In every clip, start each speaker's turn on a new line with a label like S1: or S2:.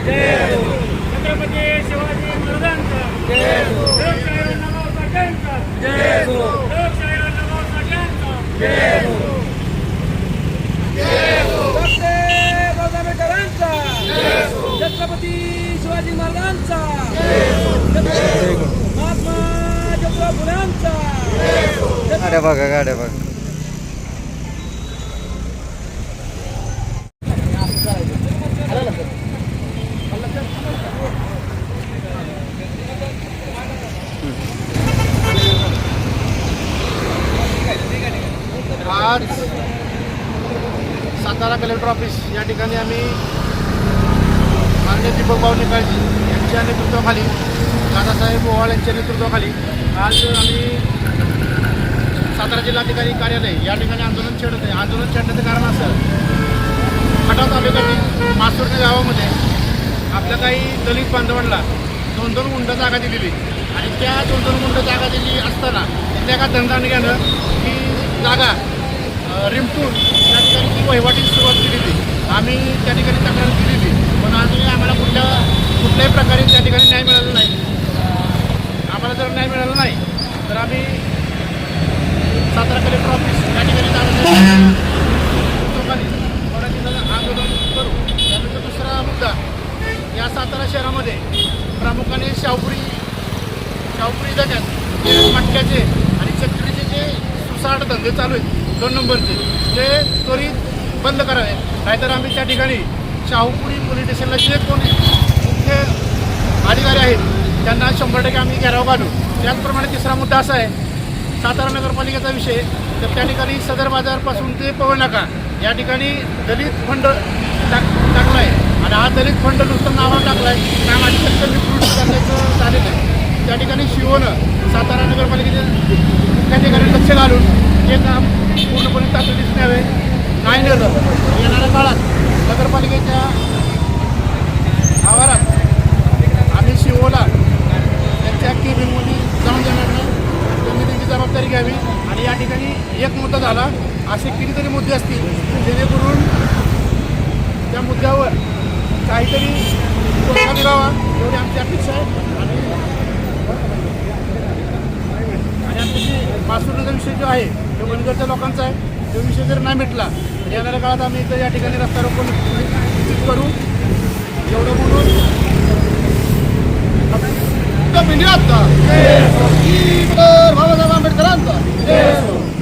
S1: छत्रपती शिवाजी महाराजांचा.
S2: छत्रपती शिवाजी महाराजांचा महात्मा ज्योतिराव
S3: गाड्या बघा गाड्या बघा.
S4: आज सातारा कलेक्टर ऑफिस या ठिकाणी आम्ही माननीय दीपकभाऊ निकाळजी यांच्या नेतृत्वाखाली दादासाहेब ओवाळ यांच्या नेतृत्वाखाली आज आम्ही सातारा जिल्हाधिकारी कार्यालय या ठिकाणी आंदोलन छेडत आहे. आंदोलन छेडण्याचं कारण असं खटाव तालुक्यातील मासुर्णे गावामध्ये आपल्या काही दलित बांधवांना दोन दोन गुंड जागा दिलेली आणि त्या दोन दोन गुंड जागा दिली असताना त्या का दंडाने की जागा रिमटून त्या ठिकाणी ती वहिवाटीची सुरुवात केली आम्ही त्या ठिकाणी तक्रार दिलेली पण अजूनही आम्हाला कुठल्या कुठल्याही प्रकारे त्या ठिकाणी न्याय मिळाला नाही. आम्हाला जर न्याय मिळाला नाही तर आम्ही सातारा कलेक्टर ऑफिस या ठिकाणी जाण्यासाठी लोकांनी आंदोलन करू. त्यानंतर दुसरा मुद्दा या सातारा शहरामध्ये प्रामुख्याने शाहपुरी शाहपुरी जाग्यात मटक्याचे आणि चक्रीचे जे सुसाट धंदे चालू आहेत दोन नंबरचे. ते त्वरित बंद करावे. नाहीतर आम्ही त्या ठिकाणी शाहूपुरी पोलीस स्टेशनला जे कोणी मुख्य अधिकारी आहेत त्यांना शंभर टक्के आम्ही घेराव घालू. त्याचप्रमाणे तिसरा मुद्दा असा आहे सातारा नगरपालिकेचा विषय तर त्या ठिकाणी सदर बाजारपासून ते पवळ नाका. या ठिकाणी दलित फंड टाक टाकला आहे आणि हा दलित फंड नुसतं नावावर टाकला आहे काम अत्यंत त्यांनी करण्याचं झालेलं आहे. त्या ठिकाणी शिवनं सातारा नगरपालिकेच्या मुख्याधिकारी लक्ष घालून हे काम पूर्णपणे तातडीस न्यावे. नाही नेलं येणाऱ्या काळात नगरपालिकेच्या आवारात आम्ही शिवोला त्यांच्या केबिनमध्ये जाऊन देणार नाही. त्यांनी त्यांची जबाबदारी घ्यावी आणि या ठिकाणी एक मुद्दा झाला. असे कितीतरी मुद्दे असतील जेणेकरून त्या मुद्द्यावर काहीतरी तोडगा मिळावा एवढी आमची अपेक्षा आहे. आणि आणि आमची जी मासुरीचा विषय जो आहे तो लोकांचा आहे. तो विषय जर नाही मिटला तर येणाऱ्या काळात आम्ही इथं या ठिकाणी रस्ता रोखून करू. एवढं बोलून बाबासाहेब आंबेडकरांचा.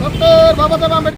S4: डॉक्टर बाबासाहेब आंबेडकर